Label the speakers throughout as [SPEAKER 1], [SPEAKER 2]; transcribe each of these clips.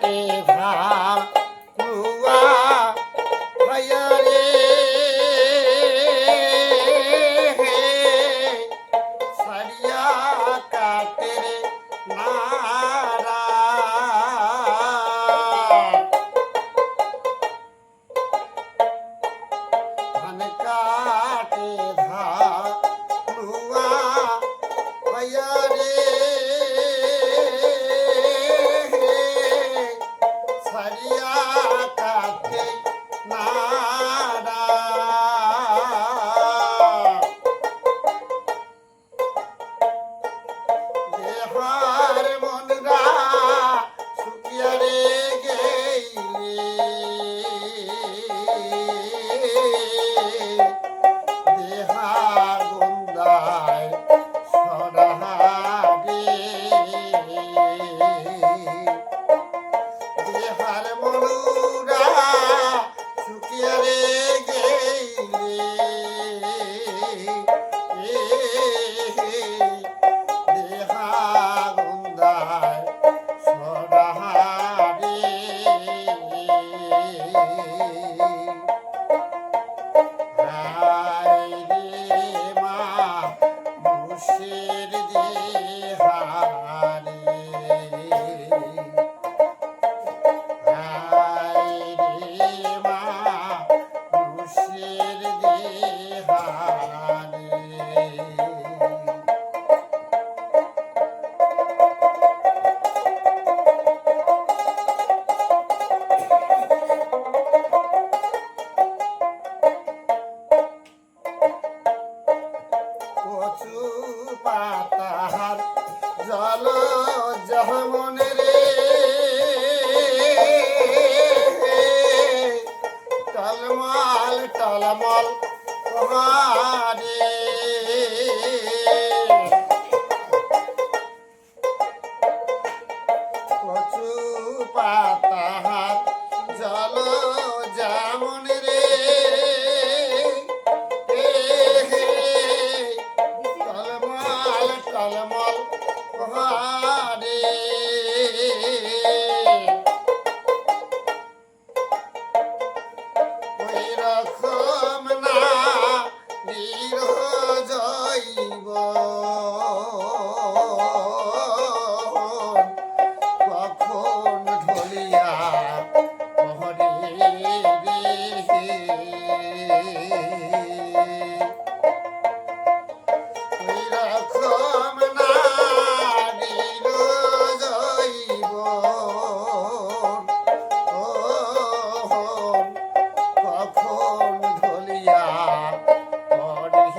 [SPEAKER 1] কাটে ধানুয়া ভাইয়া পাতাহার। জল জহমন রে টলমল টলমল তোমারে।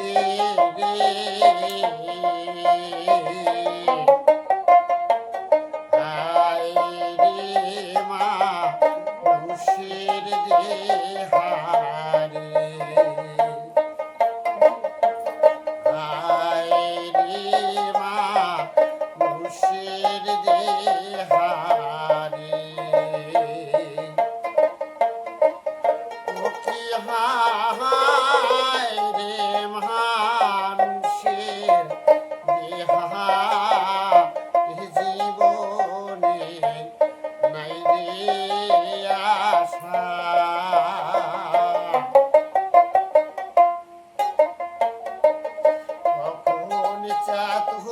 [SPEAKER 1] পড়ে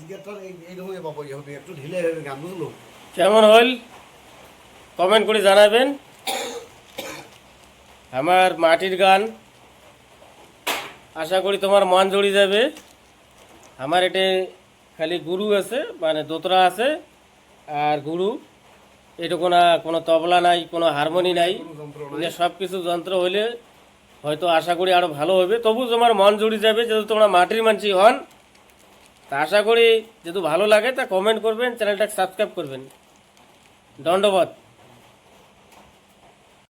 [SPEAKER 1] আজকেরটা এই- এইরকমই হবে একটু ঢিলে হবে গান বুঝলো।
[SPEAKER 2] কেমন হল? কমেন্ট করে জানাবেন। আমার মাটির গান আশা করি তোমার মন জড়ি যাবে। আমার এটে খালি গুরু আছে মানে দোতরা আছে আর গুরু। এটুকু না কোনো তবলা নাই কোনো হারমোনি নাই। সব কিছু যন্ত্র হইলে হয়তো আশা করি আরও ভালো হবে। তবু তোমার মন জুড়ে যাবে যেহেতু তোমরা মাটির মানসি হন। তা আশা করি যেহেতু ভালো লাগে তা কমেন্ট করবেন চ্যানেলটাকে সাবস্ক্রাইব করবেন। দণ্ডবত